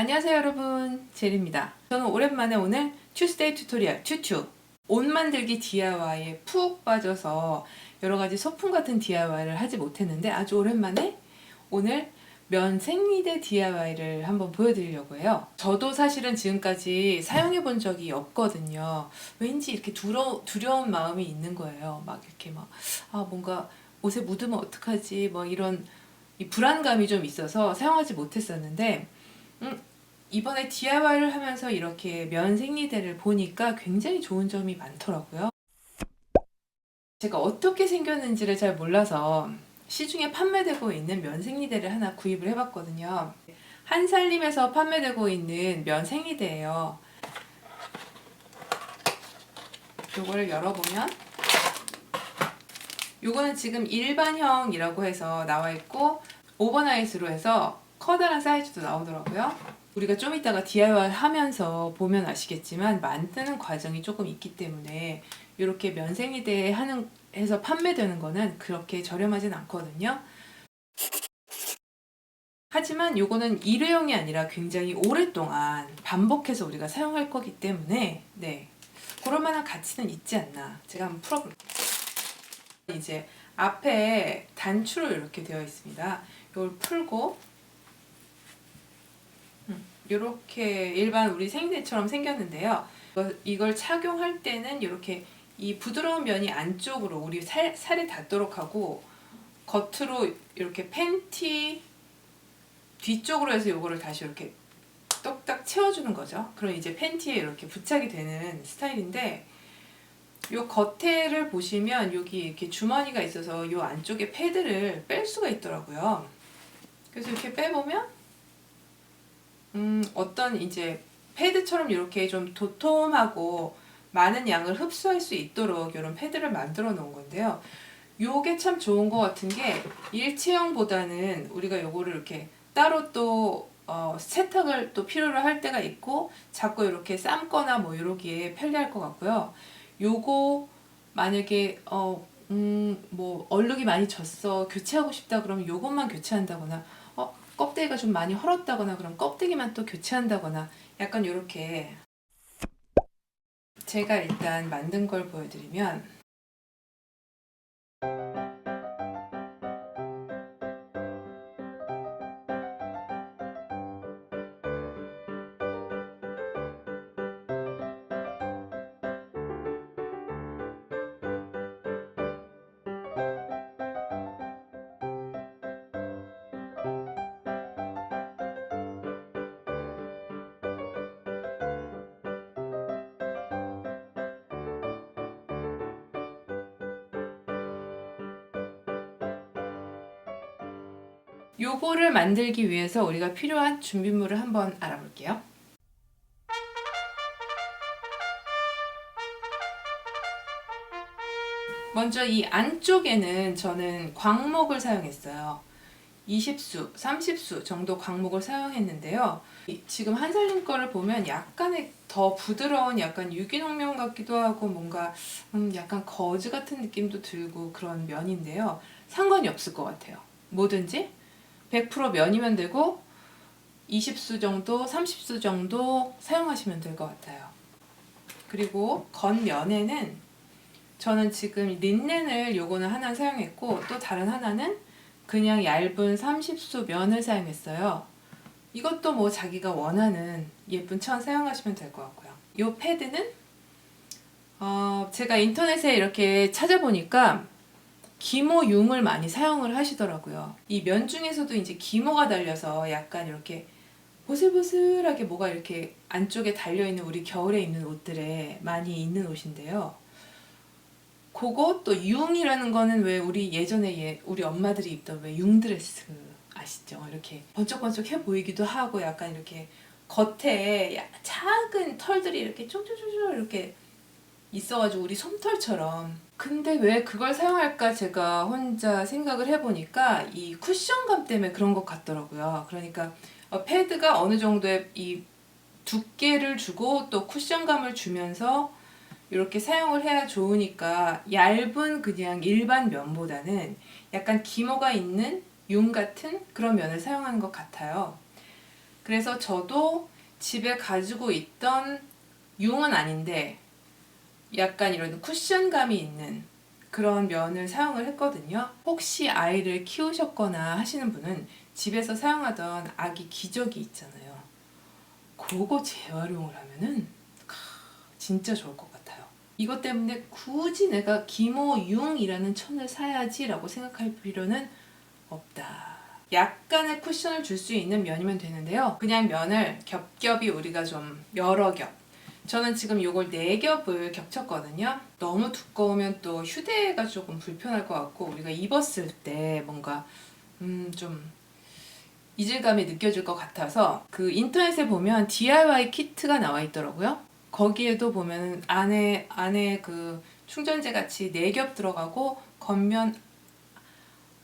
안녕하세요 여러분. 제리입니다. 저는 오랜만에 오늘 튜스데이 튜토리얼 튜튜 옷 만들기 DIY에 푹 빠져서 여러가지 소품 같은 DIY를 하지 못했는데 아주 오랜만에 오늘 면 생리대 DIY를 한번 보여드리려고 해요. 저도 사실은 지금까지 사용해 본 적이 없거든요. 왠지 이렇게 두려, 두려운 마음이 있는 거예요. 막 이렇게 막 아 뭔가 옷에 묻으면 어떡하지? 뭐 이런 이 불안감이 좀 있어서 사용하지 못했었는데 음, 이번에 DIY를 하면서 이렇게 면 생리대를 보니까 굉장히 좋은 점이 많더라고요. 제가 어떻게 생겼는지를 잘 몰라서 시중에 판매되고 있는 면 생리대를 하나 구입을 해봤거든요. 한살림에서 판매되고 있는 면 생리대예요. 요거를 열어보면 요거는 지금 일반형이라고 해서 나와 있고 오버나이트로 해서 커다란 사이즈도 나오더라고요. 우리가 좀 이따가 DIY 하면서 보면 아시겠지만 만드는 과정이 조금 있기 때문에 이렇게 면생리대 하는 해서 판매되는 거는 그렇게 저렴하진 않거든요. 하지만 요거는 일회용이 아니라 굉장히 오랫동안 반복해서 우리가 사용할 거기 때문에 네 그럴 만한 가치는 있지 않나 제가 한번 풀어볼게요. 이제 앞에 단추로 이렇게 되어 있습니다. 이걸 풀고 이렇게 일반 우리 생리대처럼 생겼는데요. 이걸- 착용할 때는 이렇게 이 부드러운 면이 안쪽으로 우리 살, 살에 닿도록 하고 겉으로 이렇게 팬티 뒤쪽으로 해서 이거를 다시 이렇게 똑딱 채워주는 거죠. 그럼 이제 팬티에 이렇게 부착이 되는 스타일인데 요 겉에를 보시면 여기 이렇게 주머니가 있어서 요 안쪽에 패드를 뺄 수가 있더라고요. 그래서 이렇게 빼보면 음, 어떤 이제 패드처럼 이렇게 좀 도톰하고 많은 양을 흡수할 수 있도록 이런 패드를 만들어 놓은 건데요. 요게 참 좋은 것 같은 게 일체형보다는 우리가 요거를 이렇게 따로 또 어, 세탁을 또 필요로 할 때가 있고 자꾸 이렇게 삶거나 뭐 이러기에 편리할 것 같고요. 요거 만약에 어, 음, 뭐 얼룩이 많이 졌어 교체하고 싶다 그러면 요것만 교체한다거나 어, 껍데기가 좀 많이 헐었다거나 그럼 껍데기만 또 교체한다거나 약간 요렇게. 제가 일단 만든 걸 보여드리면 요거를 만들기 위해서 우리가 필요한 준비물을 한번 알아볼게요. 먼저 이 안쪽에는 저는 광목을 사용했어요. 20수, 30수 정도 광목을 사용했는데요. 이- 지금 한살림 거를 보면 약간의 더 부드러운 약간 유기농 면 같기도 하고 뭔가 음, 약간 거즈 같은 느낌도 들고 그런 면인데요. 상관이 없을 것 같아요. 뭐든지 100% 면이면 되고 20수 정도, 30수 정도 사용하시면 될 것 같아요. 그리고 겉면에는 저는 지금 린넨을 요거는 하나 사용했고 또 다른 하나는 그냥 얇은 30수 면을 사용했어요. 이것도 뭐 자기가 원하는 예쁜 천 사용하시면 될 것 같고요. 요 패드는 어, 제가 인터넷에 이렇게 찾아보니까 기모융을 많이 사용을 하시더라고요. 이 면 중에서도 이제 기모가 달려서 약간 이렇게 보슬보슬하게 뭐가 이렇게 안쪽에 달려있는 우리 겨울에 입는 옷들에 많이 있는 옷인데요. 그거 또 융이라는 거는 왜 우리 예전에 예, 우리 엄마들이 입던 왜 융드레스 아시죠? 이렇게 번쩍번쩍해 보이기도 하고 약간 이렇게 겉에 야- 작은 털들이 이렇게 쫑쫑쫑쫑 이렇게 있어가지고 우리 솜털처럼 근데 왜 그걸 사용할까 제가 혼자 생각을 해보니까 이 쿠션감 때문에 그런 것 같더라고요. 그러니까 어, 패드가 어느 정도의 이 두께를 주고 또 쿠션감을 주면서 이렇게 사용을 해야 좋으니까 얇은 그냥 일반 면보다는 약간 기모가 있는 융 같은 그런 면을 사용하는 것 같아요. 그래서 저도 집에 가지고 있던 융은 아닌데 약간 이런 쿠션감이 있는 그런 면을 사용을 했거든요. 혹시 아이를 키우셨거나 하시는 분은 집에서 사용하던 아기 기저귀 있잖아요. 그거 재활용을 하면은 카, 진짜 좋을 것 같아요. 이것 때문에 굳이 내가 기모융이라는 천을 사야지라고 생각할 필요는 없다. 약간의 쿠션을 줄 수 있는 면이면 되는데요. 그냥 면을 겹겹이 우리가 좀 여러 겹. 저는 지금 요걸 네 겹을 겹쳤거든요. 너무 두꺼우면 또 휴대가 조금 불편할 것 같고 우리가 입었을 때 뭔가 음 좀 이질감이 느껴질 것 같아서 그 인터넷에 보면 DIY 키트가 나와 있더라고요. 거기에도 보면 안에 안에 그 충전재 같이 네겹 들어가고 겉면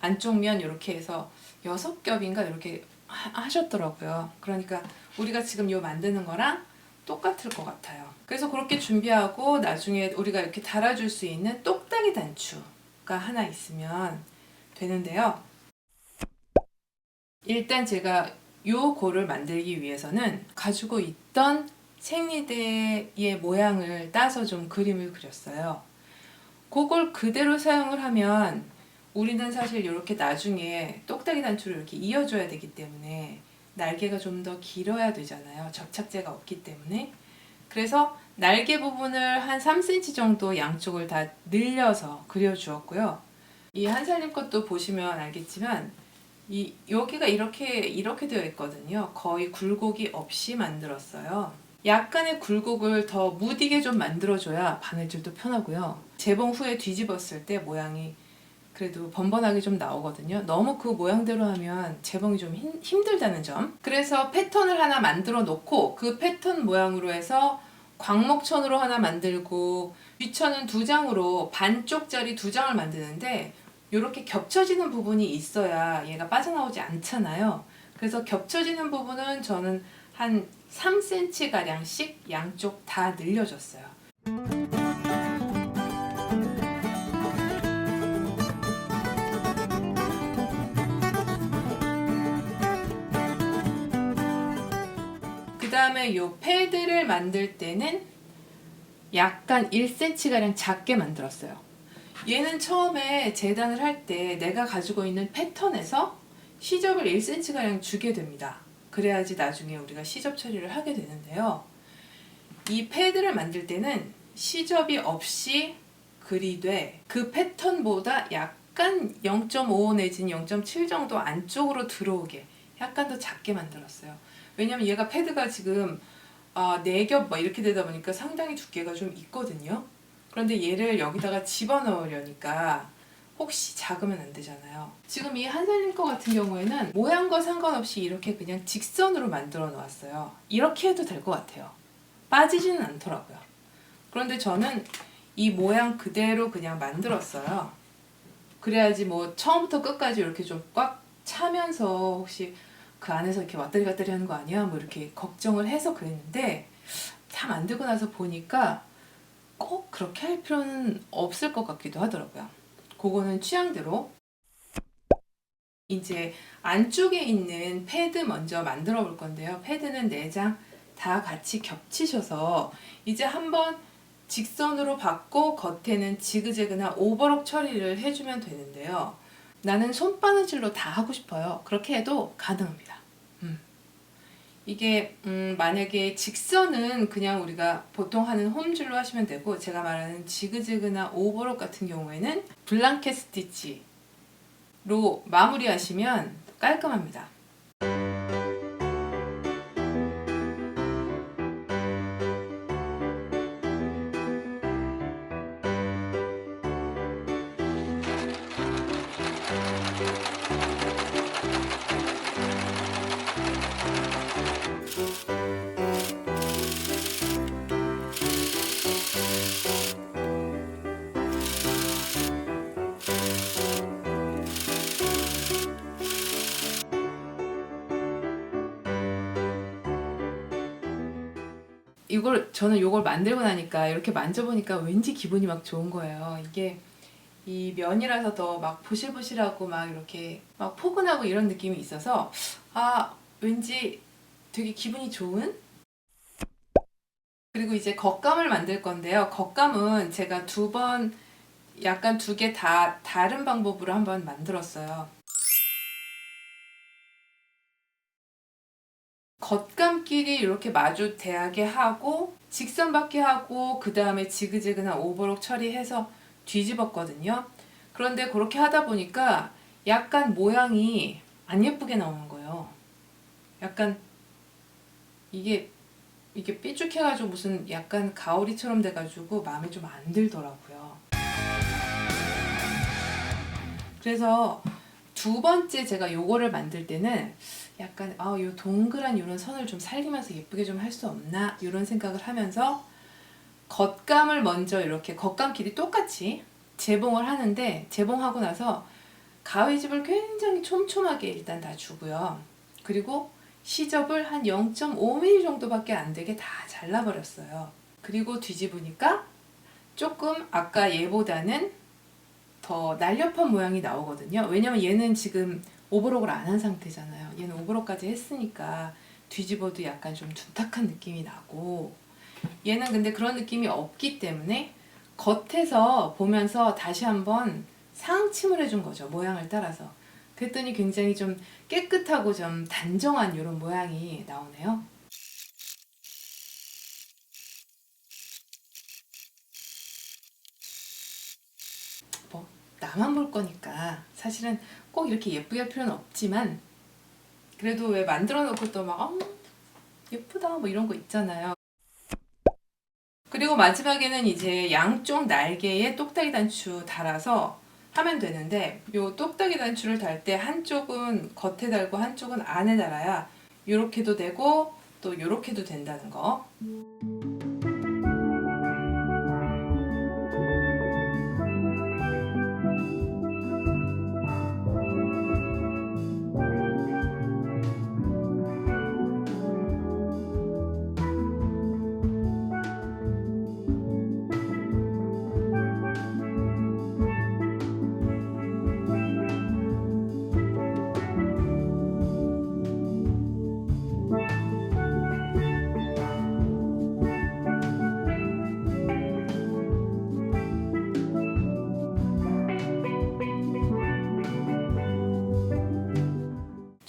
안쪽 면 이렇게 해서 여섯 겹인가 이렇게 하- 하셨더라고요. 그러니까 우리가 지금 요 만드는 거랑 똑같을 것 같아요. 그래서 그렇게 준비하고 나중에 우리가 이렇게 달아줄 수 있는 똑딱이 단추가 하나 있으면 되는데요. 일단 제가 요 고를 만들기 위해서는 가지고 있던 생리대의 모양을 따서 좀 그림을 그렸어요. 그걸 그대로 사용을 하면 우리는 사실 이렇게 나중에 똑딱이 단추를 이렇게 이어줘야 되기 때문에 날개가 좀 더 길어야 되잖아요. 접착제가 없기 때문에. 그래서 날개 부분을 한 3cm 정도 양쪽을 다 늘려서 그려주었고요. 이 한살림 것도 보시면 알겠지만 이 여기가 이렇게 이렇게 되어 있거든요. 거의 굴곡이 없이 만들었어요. 약간의 굴곡을 더 무디게 좀 만들어줘야 바느질도 편하고요. 재봉 후에 뒤집었을 때 모양이 그래도 번번하게 좀 나오거든요. 너무 그 모양대로 하면 재봉이 좀 힘, 힘들다는 점. 그래서 패턴을 하나 만들어 놓고 그 패턴 모양으로 해서 광목천으로 하나 만들고 윗천은 두 장으로 반쪽짜리 두 장을 만드는데 이렇게 겹쳐지는 부분이 있어야 얘가 빠져나오지 않잖아요. 그래서 겹쳐지는 부분은 저는 한 3cm 가량씩 양쪽 다 늘려줬어요. 다음에 요 패드를 만들 때는 약간 1cm 가량 작게 만들었어요. 얘는 처음에 재단을 할 때 내가 가지고 있는 패턴에서 시접을 1cm 가량 주게 됩니다. 그래야지 나중에 우리가 시접 처리를 하게 되는데요. 이 패드를 만들 때는 시접이 없이 그리되 그 패턴보다 약간 0.5 내지는 0.7 정도 안쪽으로 들어오게 약간 더 작게 만들었어요. 왜냐면 얘가 패드가 지금 아, 4겹 막 이렇게 되다 보니까 상당히 두께가 좀 있거든요. 그런데 얘를 여기다가 집어넣으려니까 혹시 작으면 안 되잖아요. 지금 이 한살림 거 같은 경우에는 모양과 상관없이 이렇게 그냥 직선으로 만들어 놓았어요. 이렇게 해도 될 것 같아요. 빠지지는 않더라고요. 그런데 저는 이 모양 그대로 그냥 만들었어요. 그래야지 뭐 처음부터 끝까지 이렇게 좀 꽉 차면서 혹시 그 안에서 이렇게 왔다리 갔다리 하는 거 아니야? 뭐 이렇게 걱정을 해서 그랬는데 다 만들고 나서 보니까 꼭 그렇게 할 필요는 없을 것 같기도 하더라고요. 그거는 취향대로. 이제 안쪽에 있는 패드 먼저 만들어 볼 건데요. 패드는 4장 다 같이 겹치셔서 이제 한번 직선으로 받고 겉에는 지그재그나 오버럭 처리를 해주면 되는데요. 나는 손바느질로 다 하고 싶어요. 그렇게 해도 가능합니다. 음. 이게 음, 만약에 직선은 그냥 우리가 보통 하는 홈줄로 하시면 되고 제가 말하는 지그재그나 오버럭 같은 경우에는 블랑켓 스티치로 마무리하시면 깔끔합니다. 이걸 저는 이걸 만들고 나니까 이렇게 만져보니까 왠지 기분이 막 좋은 거예요. 이게 이 면이라서 더막 부실부실하고 막 이렇게 막 포근하고 이런 느낌이 있어서 아 왠지 되게 기분이 좋은 그리고 이제 겉감을 만들 건데요. 겉감은 제가 두 번 약간 두 개 다 다른 방법으로 한번 만들었어요. 겉감끼리 이렇게 마주 대하게 하고 직선 받게 하고 그 다음에 지그재그나 오버록 처리해서 뒤집었거든요. 그런데 그렇게 하다 보니까 약간 모양이 안 예쁘게 나오는 거예요. 약간 이게 이게 삐죽해가지고 무슨 약간 가오리처럼 돼가지고 마음에 좀 안 들더라고요. 그래서 두 번째 제가 요거를 만들 때는 약간 아, 요 동그란 요런 선을 좀 살리면서 예쁘게 좀 할 수 없나 이런 생각을 하면서 겉감을 먼저 이렇게 겉감끼리 똑같이 재봉을 하는데 재봉하고 나서 가위집을 굉장히 촘촘하게 일단 다 주고요. 그리고 시접을 한 0.5mm 정도밖에 안 되게 다 잘라버렸어요. 그리고 뒤집으니까 조금 아까 얘보다는 더 날렵한 모양이 나오거든요. 왜냐면 얘는 지금 오버록을 안 한 상태잖아요. 얘는 오버록까지 했으니까 뒤집어도 약간 좀 둔탁한 느낌이 나고 얘는 근데 그런 느낌이 없기 때문에 겉에서 보면서 다시 한번 상침을 해준 거죠. 모양을 따라서. 그랬더니 굉장히 좀 깨끗하고 좀 단정한 이런 모양이 나오네요. 뭐 나만 볼 거니까 사실은 꼭 이렇게 예쁘게 할 필요는 없지만 그래도 왜 만들어 놓고 또 막 어, 예쁘다 뭐 이런 거 있잖아요. 그리고 마지막에는 이제 양쪽 날개에 똑딱이 단추 달아서 하면 되는데 요 똑딱이 단추를 달 때 한쪽은 겉에 달고 한쪽은 안에 달아야 요렇게도 되고 또 요렇게도 된다는 거.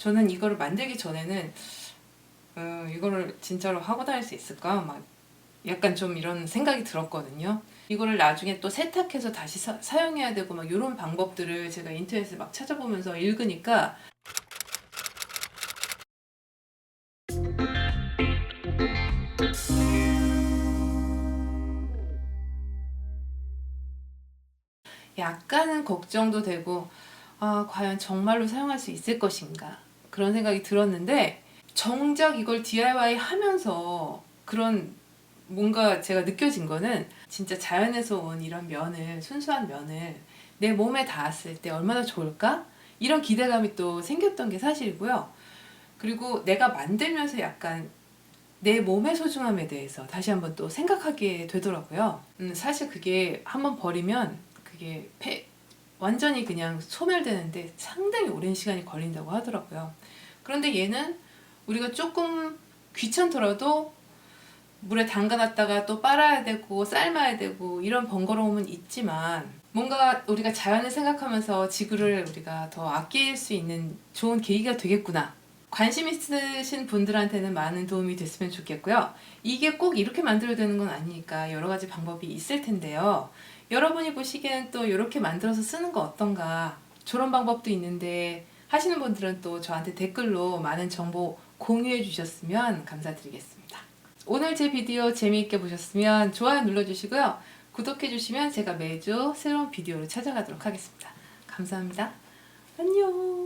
저는 이거를 만들기 전에는 어, 이거를 진짜로 하고 다닐 수 있을까? 막 약간 좀 이런 생각이 들었거든요. 이거를 나중에 또 세탁해서 다시 사, 사용해야 되고 막 이런 방법들을 제가 인터넷에 막 찾아보면서 읽으니까 약간은 걱정도 되고 아, 과연 정말로 사용할 수 있을 것인가 그런 생각이 들었는데 정작 이걸 DIY 하면서 그런 뭔가 제가 느껴진 거는 진짜 자연에서 온 이런 면을 순수한 면을 내 몸에 닿았을 때 얼마나 좋을까 이런 기대감이 또 생겼던 게 사실이고요. 그리고 내가 만들면서 약간 내 몸의 소중함에 대해서 다시 한번 또 생각하게 되더라고요. 음, 사실 그게 한번 버리면 그게 폐, 완전히 그냥 소멸되는데 상당히 오랜 시간이 걸린다고 하더라고요. 그런데 얘는 우리가 조금 귀찮더라도 물에 담가놨다가 또 빨아야 되고 삶아야 되고 이런 번거로움은 있지만 뭔가 우리가 자연을 생각하면서 지구를 우리가 더 아낄 수 있는 좋은 계기가 되겠구나. 관심 있으신 분들한테는 많은 도움이 됐으면 좋겠고요. 이게 꼭 이렇게 만들어야 되는 건 아니니까 여러 가지 방법이 있을 텐데요. 여러분이 보시기에는 또 이렇게 만들어서 쓰는 거 어떤가 저런 방법도 있는데 하시는 분들은 또 저한테 댓글로 많은 정보 공유해 주셨으면 감사드리겠습니다. 오늘 제 비디오 재미있게 보셨으면 좋아요 눌러주시고요. 구독해 주시면 제가 매주 새로운 비디오로 찾아가도록 하겠습니다. 감사합니다. 안녕.